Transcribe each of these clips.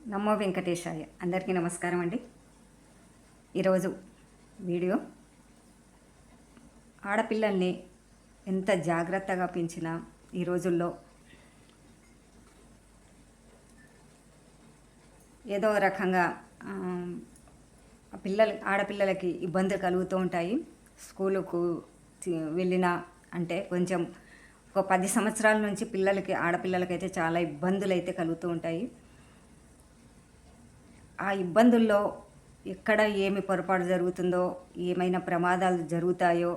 నమో వెంకటేశాయ. అందరికీ నమస్కారం అండి. ఈరోజు వీడియో ఆడపిల్లల్ని ఎంత జాగ్రత్తగా పెంచినా ఈ రోజుల్లో ఏదో రకంగా పిల్లలు ఆడపిల్లలకి ఇబ్బందులు కలుగుతూ ఉంటాయి. స్కూలుకు వెళ్ళినా అంటే కొంచెం ఒక పది సంవత్సరాల నుంచి పిల్లలకి ఆడపిల్లలకైతే చాలా ఇబ్బందులు అయితే కలుగుతూ ఉంటాయి. ఆ ఇబ్బందుల్లో ఎక్కడ ఏమి పొరపాటు జరుగుతుందో ఏమైనా ప్రమాదాలు జరుగుతాయో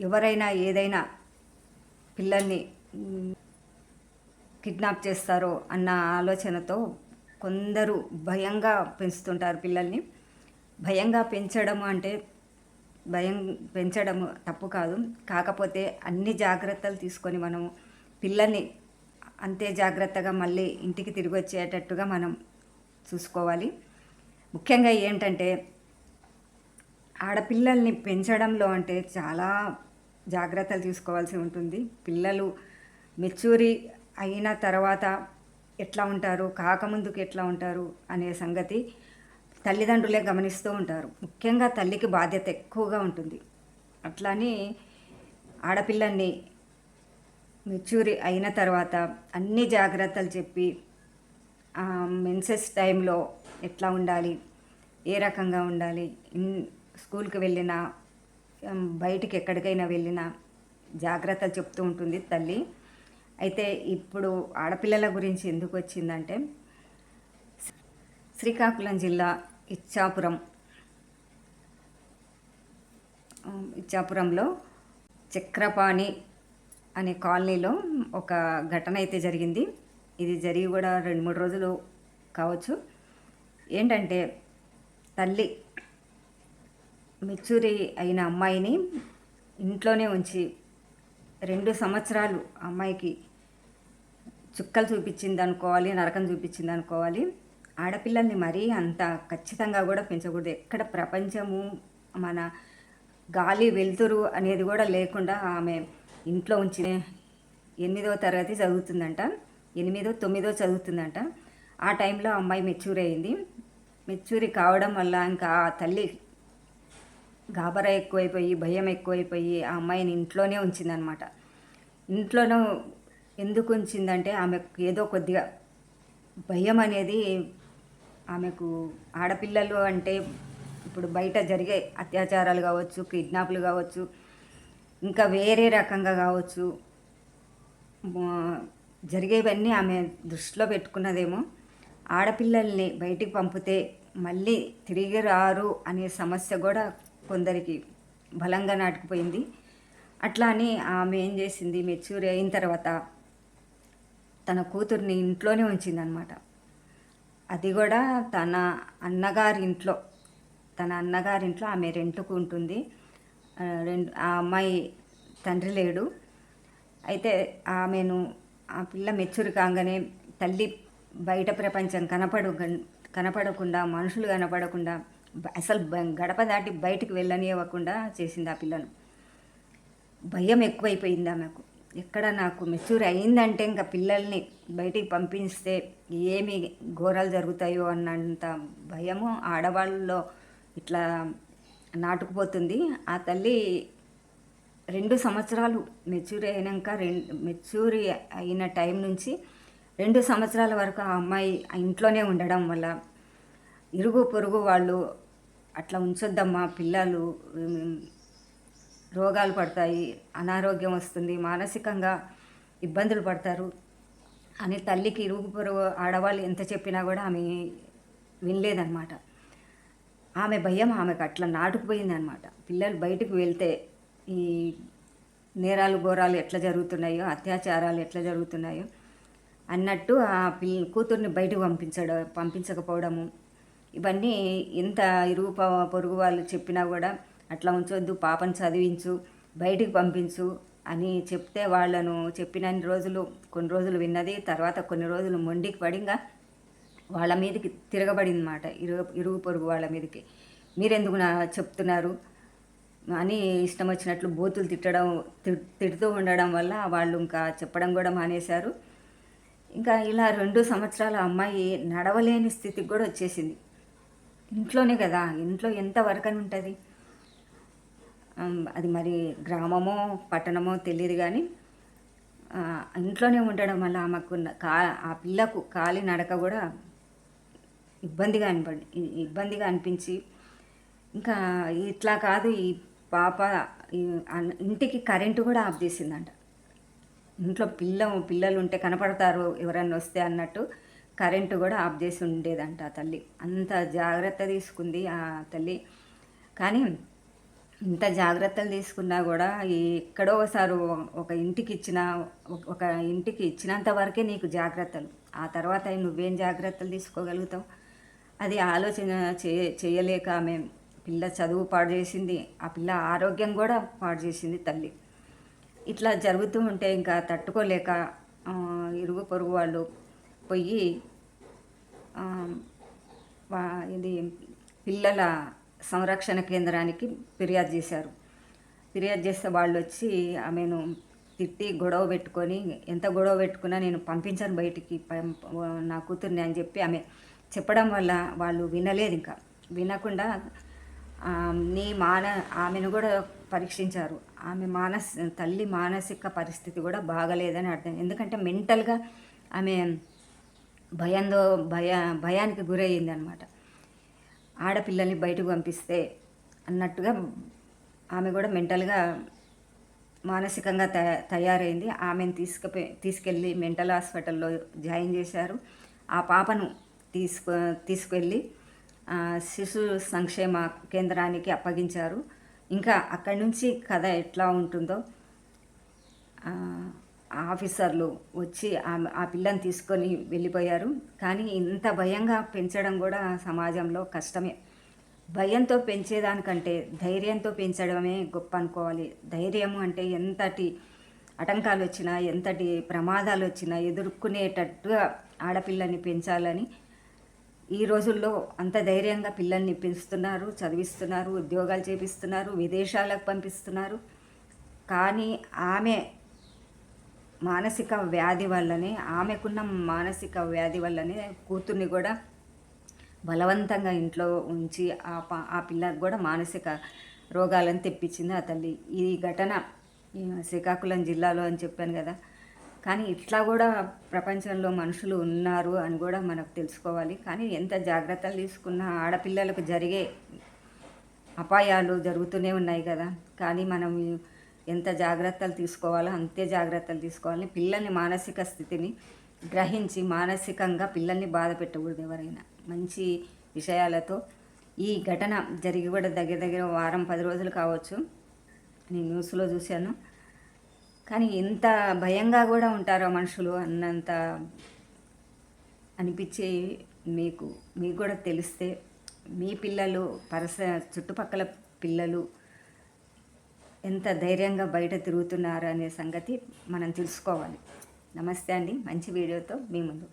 ఎవరైనా ఏదైనా పిల్లల్ని కిడ్నాప్ చేస్తారో అన్న ఆలోచనతో కొందరు భయంగా పెంచుతుంటారు పిల్లల్ని. భయంగా పెంచడం అంటే భయం పెంచడం తప్పు కాదు. కాకపోతే అన్ని జాగ్రత్తలు తీసుకొని మనము పిల్లల్ని అంతే జాగ్రత్తగా మళ్ళీ ఇంటికి తిరిగి వచ్చేటట్టుగా మనం చూసుకోవాలి. ముఖ్యంగా ఏంటంటే ఆడపిల్లల్ని పెంచడంలో అంటే చాలా జాగ్రత్తలు తీసుకోవాల్సి ఉంటుంది. పిల్లలు మెచ్యూరి అయిన తర్వాత ఎట్లా ఉంటారు కాకముందుకు ఎట్లా ఉంటారు అనే సంగతి తల్లిదండ్రులే గమనిస్తూ ఉంటారు. ముఖ్యంగా తల్లికి బాధ్యత ఎక్కువగా ఉంటుంది. అట్లానే ఆడపిల్లల్ని మెచ్యూరి అయిన తర్వాత అన్ని జాగ్రత్తలు చెప్పి మెన్సెస్ టైంలో ఎట్లా ఉండాలి? ఏ రకంగా ఉండాలి? ఇన్ స్కూల్కి వెళ్ళినా బయటికి ఎక్కడికైనా వెళ్ళినా జాగ్రత్తలు చెప్తూ ఉంటుంది తల్లి. అయితే ఇప్పుడు ఆడపిల్లల గురించి ఎందుకు వచ్చిందంటే శ్రీకాకుళం జిల్లా ఇచ్చాపురం ఇచ్చాపురంలో చక్రపాణి అనే కాలనీలో ఒక ఘటన అయితే జరిగింది. ఇది జరిగి కూడా రెండు మూడు రోజులు కావచ్చు. ఏంటంటే తల్లి మెచ్యూరి అయిన అమ్మాయిని ఇంట్లోనే ఉంచి రెండు సంవత్సరాలు అమ్మాయికి చుక్కలు చూపించింది అనుకోవాలి నరకం చూపించింది అనుకోవాలి ఆడపిల్లల్ని మరీ అంత ఖచ్చితంగా కూడా పెంచకూడదు. ఎక్కడ ప్రపంచము మన గాలి వెలుతురు అనేది కూడా లేకుండా ఆమె ఇంట్లో ఉంచి ఎనిమిదో తరగతి చదువుతుందంట. ఎనిమిదో తొమ్మిదో చదువుతుందంట. ఆ టైంలో అమ్మాయి మెచ్యూర్ అయింది. మెచ్యూరి కావడం వల్ల ఇంకా ఆ తల్లి గాబరా ఎక్కువైపోయి భయం ఎక్కువైపోయి ఆ అమ్మాయిని ఇంట్లోనే ఉంచిందనమాట. ఇంట్లోనూ ఎందుకు ఉంచిందంటే ఆమెకు ఏదో కొద్దిగా భయం అనేది ఆమెకు ఆడపిల్లలు అంటే ఇప్పుడు బయట జరిగే అత్యాచారాలు కావచ్చు కిడ్నాప్లు కావచ్చు ఇంకా వేరే రకంగా కావచ్చు. జరిగేవన్నీ ఆమె దృష్టిలో పెట్టుకున్నదేమో ఆడపిల్లల్ని బయటికి పంపితే మళ్ళీ తిరిగి రారు అనే సమస్య కూడా కొందరికి బలంగా నాటుకుపోయింది. అట్లా అని ఆమె ఏం చేసింది? మెచ్యూర్ అయిన తర్వాత తన కూతుర్ని ఇంట్లోనే ఉంచిందనమాట అది కూడా తన అన్నగారి ఇంట్లో తన అన్నగారింట్లో ఆమె రెంట్కు ఉంటుంది. రెండు ఆ అమ్మాయి తండ్రి లేడు. అయితే ఆమెను ఆ పిల్ల మెచ్చురు కాగానే తల్లి బయట ప్రపంచం కనపడు కనపడకుండా మనుషులు కనపడకుండా అసలు గడప దాటి బయటకు వెళ్ళనివ్వకుండా చేసింది ఆ పిల్లను. భయం ఎక్కువైపోయింది ఆమెకు. ఎక్కడ నాకు మెచ్యూర్ అయిందంటే ఇంకా పిల్లల్ని బయటికి పంపిస్తే ఏమి ఘోరాలు జరుగుతాయో అన్నంత భయము ఆడవాళ్ళలో ఇట్లా నాటుకుపోతుంది. ఆ తల్లి రెండు సంవత్సరాలు మెచ్యూర్ అయినాక రెండు మెచ్యూర్ అయిన టైం నుంచి రెండు సంవత్సరాల వరకు ఆ అమ్మాయి ఆ ఇంట్లోనే ఉండడం వల్ల ఇరుగు పొరుగు వాళ్ళు అట్లా ఉంచొద్దమ్మా పిల్లలు రోగాలు పడతాయి అనారోగ్యం వస్తుంది మానసికంగా ఇబ్బందులు పడతారు అని తల్లికి ఇరుగు పొరుగు ఆడవాళ్ళు ఎంత చెప్పినా కూడా ఆమె వినలేదన్నమాట. ఆమె భయం ఆమెకు అట్లా నాటుకుపోయిందనమాట పిల్లలు బయటకు వెళ్తే ఈ నేరాలు ఘోరాలు ఎట్లా జరుగుతున్నాయో అత్యాచారాలు ఎట్లా జరుగుతున్నాయో అన్నట్టు ఆ పిల్ల కూతుర్ని బయటకు పంపించడం పంపించకపోవడము. ఇవన్నీ ఎంత ఇరుగు పొరుగు వాళ్ళు చెప్పినా కూడా అట్లా ఉంచొద్దు పాపను చదివించు బయటికి పంపించు అని చెప్తే వాళ్ళను చెప్పినన్ని రోజులు కొన్ని రోజులు విన్నది తర్వాత కొన్ని రోజులు మొండికి పడింగా వాళ్ళ మీదకి తిరగబడింది మాట ఇరుగు ఇరుగు పొరుగు వాళ్ళ మీదకి. మీరెందుకు నా చెప్తున్నారు? అని ఇష్టం వచ్చినట్లు బోతులు తిట్టడం తి- తిడుతూ ఉండడం వల్ల వాళ్ళు ఇంకా చెప్పడం కూడా మానేశారు. ఇంకా ఇలా రెండు సంవత్సరాల అమ్మాయి నడవలేని స్థితికి కూడా వచ్చేసింది. ఇంట్లోనే కదా ఇంట్లో ఎంత వరకు అని ఉంటుంది అది మరి గ్రామమో పట్టణమో తెలియదు కానీ ఇంట్లోనే ఉండడం వల్ల ఆమెకు కా ఆ పిల్లకు కాలి నడక కూడా ఇబ్బందిగా అనిపడి ఇబ్బందిగా అనిపించి ఇంకా ఇట్లా కాదు ఈ పాప ఇంటికి కరెంటు కూడా ఆఫ్ చేసిందంట. ఇంట్లో పిల్ల పిల్లలు ఉంటే కనపడతారు ఎవరన్నా వస్తే అన్నట్టు కరెంటు కూడా ఆఫ్ చేసి ఉండేదంట ఆ తల్లి. అంత జాగ్రత్త తీసుకుంది ఆ తల్లి. కానీ ఇంత జాగ్రత్తలు తీసుకున్నా కూడా ఈ ఎక్కడో ఒకసారి ఒక ఇంటికి ఇచ్చిన ఒక ఇంటికి ఇచ్చినంత వరకే నీకు జాగ్రత్తలు. ఆ తర్వాత నువ్వేం జాగ్రత్తలు తీసుకోగలుగుతావు? అది ఆలోచన చేయ చేయలేక ఆమె పిల్ల చదువు పాడు చేసింది. ఆ పిల్ల ఆరోగ్యం కూడా పాడు చేసింది తల్లి. ఇట్లా జరుగుతూ ఉంటే ఇంకా తట్టుకోలేక ఇరుగు పొరుగు వాళ్ళు పోయి ఇది పిల్లల సంరక్షణ కేంద్రానికి ఫిర్యాదు చేశారు. ఫిర్యాదు చేస్తే వాళ్ళు వచ్చి ఆమెను తిట్టి గొడవ పెట్టుకొని ఎంత గొడవ పెట్టుకున్నా నేను పంపించాను బయటికి నా కూతుర్ని అని చెప్పి ఆమె చెప్పడం వల్ల వాళ్ళు వినలేదు ఇంకా. వినకుండా నీ మాన ఆమెను కూడా పరీక్షించారు. ఆమె మానస్ తల్లి మానసిక పరిస్థితి కూడా బాగలేదని అర్థం. ఎందుకంటే మెంటల్గా ఆమె భయంతో భయ భయానికి గురయ్యింది అనమాట ఆడపిల్లల్ని బయటకు పంపిస్తే అన్నట్టుగా ఆమె కూడా మెంటల్గా మానసికంగా తయా తయారైంది. ఆమెను తీసుకుపోయి తీసుకెళ్ళి మెంటల్ హాస్పిటల్లో జాయిన్ చేశారు. ఆ పాపను తీసుకు తీసుకెళ్ళి శిశు సంక్షేమ కేంద్రానికి అప్పగించారు. ఇంకా అక్కడి నుంచి కథ ఎట్లా ఉంటుందో ఆఫీసర్లు వచ్చి ఆ- ఆ పిల్లని తీసుకొని వెళ్ళిపోయారు. కానీ ఇంత భయంగా పెంచడం కూడా సమాజంలో కష్టమే. భయంతో పెంచేదానికంటే ధైర్యంతో పెంచడమే గొప్ప అనుకోవాలి. ధైర్యము అంటే ఎంతటి ఆటంకాలు వచ్చినా ఎంతటి ప్రమాదాలు వచ్చినా ఎదుర్కొనేటట్టుగా ఆడపిల్లని పెంచాలని ఈ రోజుల్లో అంత ధైర్యంగా పిల్లల్ని పెంచుతున్నారు చదివిస్తున్నారు ఉద్యోగాలు చేపిస్తున్నారు విదేశాలకు పంపిస్తున్నారు. కానీ ఆమె మానసిక వ్యాధి వల్లనే ఆమెకున్న మానసిక వ్యాధి వల్లనే కూతుర్ని కూడా బలవంతంగా ఇంట్లో ఉంచి ఆ పా ఆ పిల్లకి కూడా మానసిక రోగాలను తెప్పించింది ఆ తల్లి. ఈ ఘటన ఈ శ్రీకాకుళం జిల్లాలో అని చెప్పాను కదా కానీ ఇట్లా కూడా ప్రపంచంలో మనుషులు ఉన్నారు అని కూడా మనకు తెలుసుకోవాలి. కానీ ఎంత జాగ్రత్తలు తీసుకున్నా ఆడపిల్లలకు జరిగే అపాయాలు జరుగుతూనే ఉన్నాయి కదా. కానీ మనం ఎంత జాగ్రత్తలు తీసుకోవాలో అంతే జాగ్రత్తలు తీసుకోవాలి. పిల్లల్ని మానసిక స్థితిని గ్రహించి మానసికంగా పిల్లల్ని బాధ పెట్టకూడదు ఎవరైనా. మంచి విషయాలతో ఈ ఘటన జరిగి కూడా దగ్గర దగ్గర వారం పది రోజులు కావచ్చు. నేను న్యూస్లో చూశాను. కానీ ఎంత భయంగా కూడా ఉంటారో మనుషులు అన్నంత అనిపించే మీకు మీకు కూడా తెలిస్తే మీ పిల్లలు పరస చుట్టుపక్కల పిల్లలు ఎంత ధైర్యంగా బయట తిరుగుతున్నారు అనే సంగతి మనం తెలుసుకోవాలి. నమస్తే అండి. మంచి వీడియోతో మీ ముందు